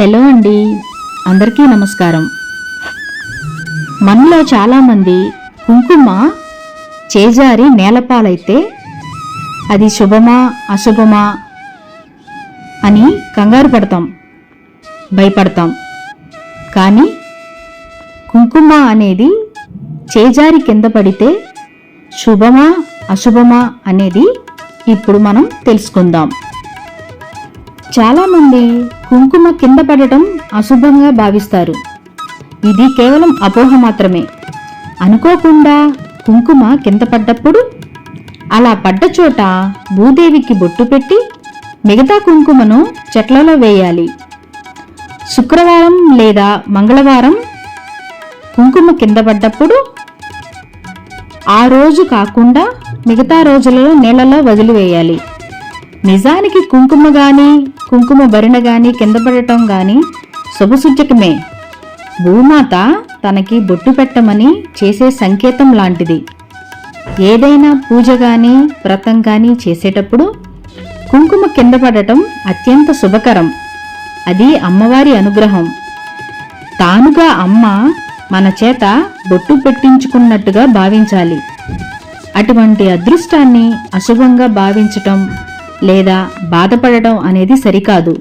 Hello అండి. అందరికీ నమస్కారం. మనలో చాలామంది కుంకుమ చేజారి నేలపాలైతే అది శుభమా అశుభమా అని కంగారు పడతాం భయపడతాం. కానీ కుంకుమ అనేది చేజారి కింద పడితే శుభమా అశుభమా అనేది ఇప్పుడు మనం తెలుసుకుందాం. చాలామంది కుంకుమ కింద పడటం అశుభంగా భావిస్తారు. ఇది కేవలం అపోహ మాత్రమే. అనుకోకుండా కుంకుమ కింద పడ్డప్పుడు అలా పడ్డ చోట భూదేవికి బొట్టు పెట్టి మిగతా కుంకుమను చెట్లలో వేయాలి. శుక్రవారం లేదా మంగళవారం కుంకుమ కింద పడ్డప్పుడు ఆ రోజు కాకుండా మిగతా రోజులలో నీళ్ళలో వదిలివేయాలి. నిజానికి కుంకుమ కానీ కుంకుమ భరిణ గాని కింద పడటం గాని శుభసూచకమే. భూమాత తనకి బొట్టు పెట్టమని చేసే సంకేతం లాంటిది. ఏదైనా పూజ గాని వ్రతం గాని చేసేటప్పుడు కుంకుమ కింద పడటం అత్యంత శుభకరం. అది అమ్మవారి అనుగ్రహం. తానుగా అమ్మ మన చేత బొట్టు పెట్టించుకున్నట్టుగా భావించాలి. అటువంటి అదృష్టాన్ని అశుభంగా భావించటం లేదా బాధపడటం అనేది సరికాదు.